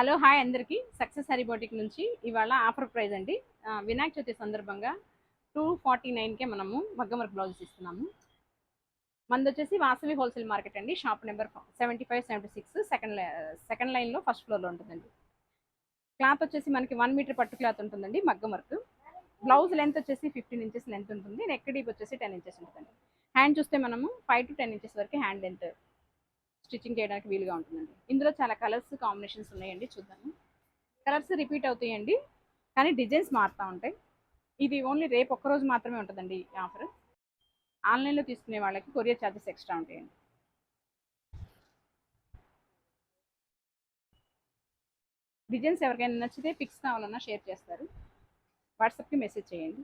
Hello hi అందరికీ. Success Hari boutique నుంచి ఇవాళ ఆఫర్ ప్రైజ్ అండి. వినాయక చవితి సందర్భంగా టూ ఫార్టీ నైన్కే మనము మగ్గమర్క్ బ్లౌజెస్ ఇస్తున్నాము. మనది వచ్చేసి వాసవి హోల్సేల్ మార్కెట్ అండి. Shop number seventy five seventy six second second లైన్లో ఫస్ట్ ఫ్లోర్లో ఉంటుందండి. క్లాత్ వచ్చేసి మనకి వన్ మీటర్ పట్టు క్లాత్ ఉంటుందండి మగ్గమర్క్ బ్లౌజ్ లెంత్ వచ్చేసి ఫిఫ్టీన్ ఇంచెస్ లెంత్ ఉంటుంది. నెక్ డీప్ వచ్చేసి టెన్ ఇంచెస్ ఉంటుందండి. హ్యాండ్ చూస్తే మనము ఫైవ్ టు టెన్ ఇంచెస్ వరకు హ్యాండ్ లెంత్ స్టిచ్చింగ్ చేయడానికి వీలుగా ఉంటుందండి. ఇందులో చాలా కలర్స్ కాంబినేషన్స్ ఉన్నాయండి చూద్దాము. కలర్స్ రిపీట్ అవుతాయండి కానీ డిజైన్స్ మారుతూ ఉంటాయి. ఇది ఓన్లీ రేపు ఒక్కరోజు మాత్రమే ఉంటుందండి ఈ ఆఫర్. ఆన్లైన్లో తీసుకునే వాళ్ళకి కొరియర్ ఛార్జెస్ ఎక్స్ట్రా ఉంటాయండి. డిజైన్స్ ఎవరికైనా నచ్చితే పిక్స్ కావాలన్నా షేర్ చేస్తారు. వాట్సాప్కి మెసేజ్ చేయండి.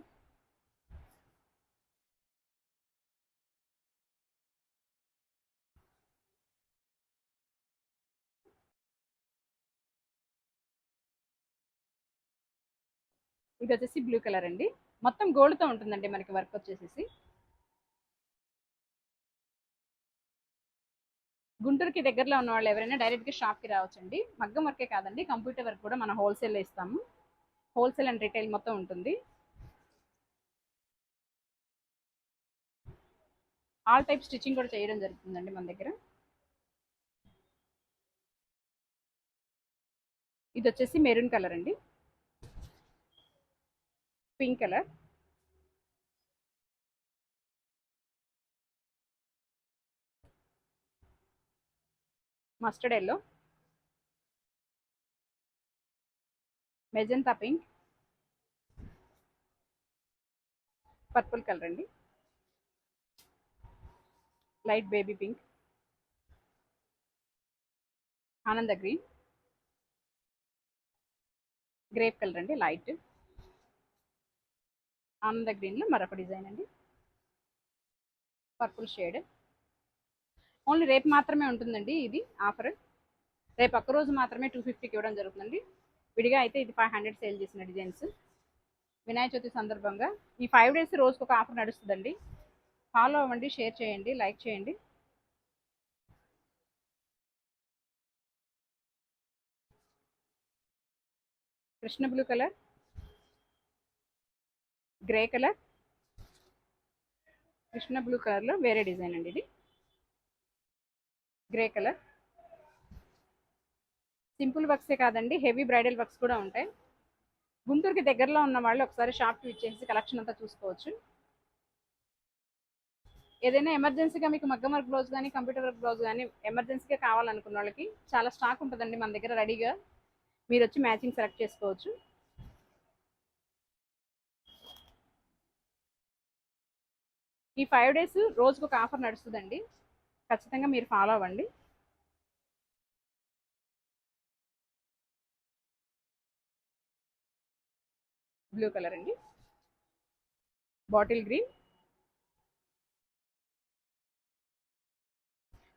ఇది వచ్చేసి బ్లూ కలర్ అండి. మొత్తం గోల్డ్తో ఉంటుందండి మనకి వర్క్ వచ్చేసేసి. గుంటూరుకి దగ్గరలో ఉన్న వాళ్ళు ఎవరైనా డైరెక్ట్గా షాప్కి రావచ్చండి. మగ్గం వర్కే కాదండి. కంప్యూటర్ వర్క్ కూడా మనం హోల్సేల్లో ఇస్తాము. హోల్సేల్ అండ్ రిటైల్ మొత్తం ఉంటుంది. ఆల్ టైప్ స్టిచ్చింగ్ కూడా చేయడం జరుగుతుందండి మన దగ్గర. ఇది వచ్చేసి మెరూన్ కలర్ అండి. Pink colour. Mustard yellow. Magenta pink. Purple colour అండి. Light baby pink. ఆనంద గ్రీన్. గ్రేప్ కలర్ అండి లైట్. ఆనంద గ్రీన్లో మరొక డిజైన్ అండి. Purple shade. ఓన్లీ రేపు మాత్రమే ఉంటుందండి ఇది ఆఫర్. రేపు ఒక్క రోజు మాత్రమే టూ ఫిఫ్టీకి ఇవ్వడం జరుగుతుందండి. విడిగా అయితే ఇది ఫైవ్ హండ్రెడ్ సేల్ చేసిన డిజైన్స్. వినాయక చవితి సందర్భంగా ఈ ఫైవ్ డేస్ రోజుకు ఒక ఆఫర్ నడుస్తుందండి. ఫాలో అవ్వండి షేర్ చేయండి లైక్ చేయండి. Krishna blue colour. Grey colour Krishna blue కలర్లో వేరే డిజైన్ అండి ఇది. Grey colour. సింపుల్ వర్క్సే కాదండి హెవీ బ్రైడల్ వర్క్స్ కూడా ఉంటాయి. గుంటూరుకి దగ్గరలో ఉన్న వాళ్ళు ఒకసారి షాప్కి ఇచ్చేసి కలెక్షన్ అంతా చూసుకోవచ్చు. ఏదైనా ఎమర్జెన్సీగా మీకు మగ్గం వర్క్ బ్లౌజ్ కానీ కంప్యూటర్ వర్క్ బ్లౌజ్ కానీ ఎమర్జెన్సీగా కావాలనుకున్న వాళ్ళకి చాలా స్టాక్ ఉంటుందండి మన దగ్గర రెడీగా. మీరు వచ్చి మ్యాచింగ్ సెలెక్ట్ చేసుకోవచ్చు. ఈ ఫైవ్ డేస్ రోజుకు ఒక ఆఫర్ నడుస్తుందండి. ఖచ్చితంగా మీరు ఫాలో అవ్వండి. బ్లూ కలర్ అండి. బాటిల్ గ్రీన్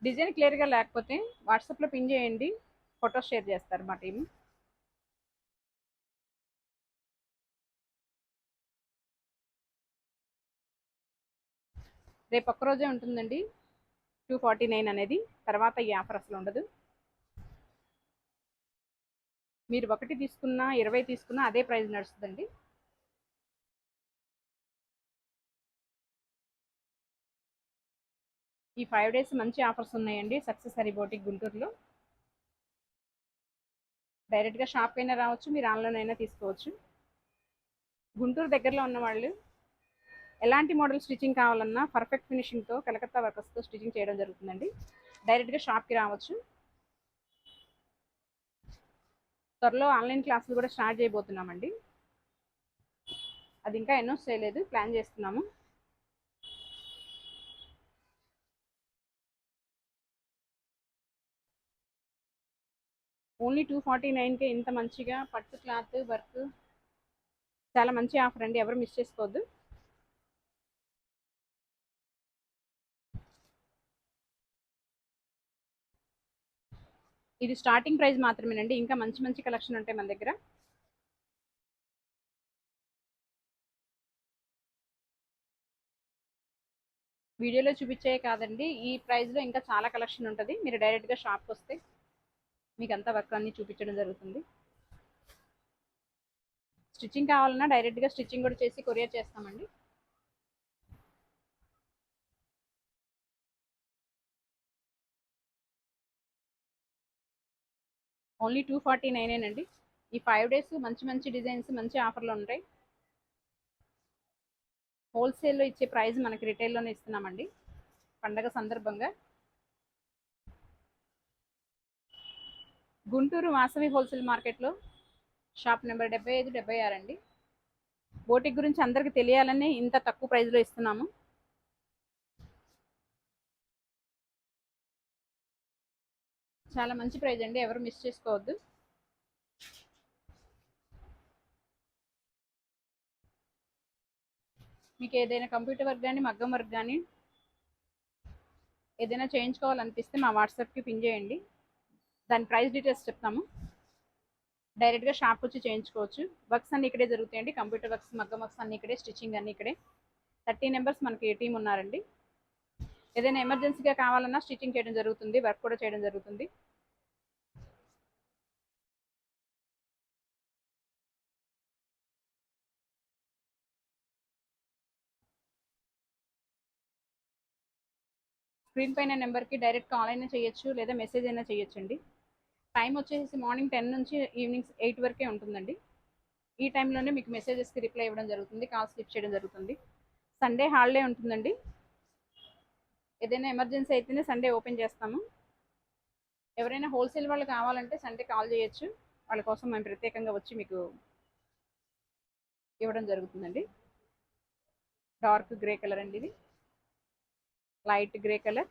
డిజైన్ క్లియర్గా లేకపోతే వాట్సాప్లో పిన్ చేయండి. ఫొటోస్ షేర్ చేస్తారు మా టీం రేపు ఒక్కరోజే ఉంటుందండి. టూ ఫార్టీ నైన్ అనేది. తర్వాత ఈ ఆఫర్ అసలు ఉండదు. మీరు ఒకటి తీసుకున్నా ఇరవై తీసుకున్నా అదే ప్రైస్ నడుస్తుందండి. ఈ ఫైవ్ డేస్ మంచి ఆఫర్స్ ఉన్నాయండి. సక్సెస్ హరి బోటిక్ గుంటూరులో. డైరెక్ట్గా షాప్ అయినా రావచ్చు. మీరు ఆన్లైన్ అయినా తీసుకోవచ్చు. గుంటూరు దగ్గరలో ఉన్న వాళ్ళు ఎలాంటి మోడల్ స్టిచ్చింగ్ కావాలన్నా పర్ఫెక్ట్ ఫినిషింగ్తో కలకత్తా వర్కర్స్తో స్టిచ్చింగ్ చేయడం జరుగుతుందండి. డైరెక్ట్గా షాప్కి రావచ్చు. త్వరలో ఆన్లైన్ క్లాసులు కూడా స్టార్ట్ చేయబోతున్నామండి. అది ఇంకా అనౌన్స్ చేయలేదు ప్లాన్ చేస్తున్నాము. ఓన్లీ టూ ఫార్టీ నైన్కే ఇంత మంచిగా పట్టు క్లాత్ వర్క్ చాలా మంచి ఆఫర్ అండి ఎవరు మిస్ చేసుకోవద్దు. ఇది స్టార్టింగ్ ప్రైస్ మాత్రమేనండి. ఇంకా మంచి మంచి కలెక్షన్ ఉంటాయి మన దగ్గర. వీడియోలో చూపించే కాదండి. ఈ ప్రైస్లో ఇంకా చాలా కలెక్షన్ ఉంటుంది. మీరు డైరెక్ట్గా షాప్కి వస్తే మీకు అంతా వర్క్ అన్నీ చూపించడం జరుగుతుంది. స్టిచ్చింగ్ కావాలన్నా డైరెక్ట్గా స్టిచ్చింగ్ కూడా చేసి కొరియర్ చేస్తామండి. ఓన్లీ టూ ఫార్టీ నైనేనండి ఈ ఫైవ్ డేస్ మంచి మంచి డిజైన్స్ మంచి ఆఫర్లు ఉంటాయి. హోల్సేల్లో ఇచ్చే ప్రైస్ మనకి రిటైల్లోనే ఇస్తున్నామండి. పండగ సందర్భంగా. గుంటూరు వాసవి హోల్సేల్ మార్కెట్లో షాప్ నెంబర్ డెబ్బై ఐదు డెబ్బై ఆరు అండి. బోటిక్ గురించి అందరికీ తెలియాలని ఇంత తక్కువ ప్రైస్లో ఇస్తున్నాము. చాలా మంచి ప్రైజ్ అండి. ఎవరు మిస్ చేసుకోవద్దు. మీకు ఏదైనా కంప్యూటర్ వర్క్ కానీ మగ్గం వర్క్ కానీ ఏదైనా చేయించుకోవాలనిపిస్తే మా వాట్సాప్కి పిన్ చేయండి. దాని ప్రైస్ డీటెయిల్స్ చెప్తాము. డైరెక్ట్గా షాప్ వచ్చి చేయించుకోవచ్చు. వర్క్స్ అన్ని ఇక్కడే జరుగుతాయండి. కంప్యూటర్ వర్క్స్ మగ్గం వర్క్స్ అన్ని ఇక్కడే స్టిచ్చింగ్ అన్ని ఇక్కడే. థర్టీ నెంబర్స్ మనకి టీం ఉన్నారండి. ఏదైనా ఎమర్జెన్సీగా కావాలన్నా స్టిచ్చింగ్ చేయడం జరుగుతుంది వర్క్ కూడా చేయడం జరుగుతుంది. స్క్రీన్ పైన నెంబర్కి డైరెక్ట్ కాల్ అయినా చేయొచ్చు లేదా మెసేజ్ అయినా చేయొచ్చండి. టైం వచ్చేసి మార్నింగ్ టెన్ నుంచి ఈవినింగ్ ఎయిట్ వరకే ఉంటుందండి. ఈ టైంలోనే మీకు మెసేజెస్కి రిప్లై ఇవ్వడం జరుగుతుంది కాల్ స్లిప్ చేయడం జరుగుతుంది. సండే హాలిడే ఉంటుందండి. ఏదైనా ఎమర్జెన్సీ అయితేనే సండే ఓపెన్ చేస్తాము. ఎవరైనా హోల్సేల్ వాళ్ళు కావాలంటే సండే కాల్ చేయొచ్చు. వాళ్ళ కోసం మేము ప్రత్యేకంగా వచ్చి మీకు ఇవ్వడం జరుగుతుందండి. డార్క్ గ్రే కలర్ అండి ఇది. Light grey colour.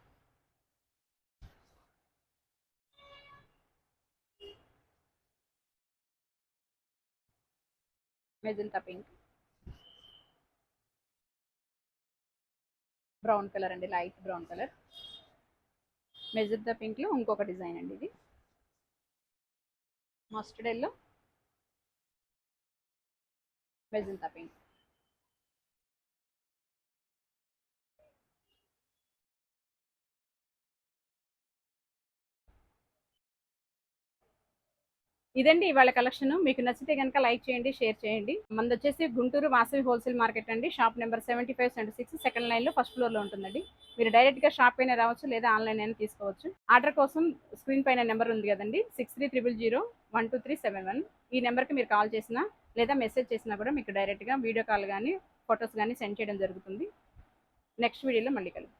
Magenta pink. Brown colour అండి లైట్ బ్రౌన్ కలర్. మెజంతా పింక్లో ఇంకొక డిజైన్ అండి ఇది. Mustard yellow magenta pink. ఇదండి ఇవాళ కలెక్షన్. మీకు నచ్చితే కనుక లైక్ చేయండి షేర్ చేయండి. మనది వచ్చేసి గుంటూరు వాసవి హోల్సేల్ మార్కెట్ అండి. Shop number seventy five seventy six second లైన్లో ఫస్ట్ ఫ్లోర్లో ఉంటుందండి. మీరు డైరెక్ట్గా షాప్ పైన రావచ్చు లేదా ఆన్లైన్ అయినా తీసుకోవచ్చు. ఆర్డర్ కోసం స్క్రీన్ పైన నెంబర్ ఉంది కదండి. Six three triple zero one two three seven one. ఈ నెంబర్కి మీరు కాల్ చేసినా లేదా మెసేజ్ చేసినా కూడా మీకు డైరెక్ట్గా వీడియో కాల్ కానీ ఫొటోస్ కానీ సెండ్ చేయడం జరుగుతుంది. నెక్స్ట్ వీడియోలో మళ్ళీ కలుగుతాం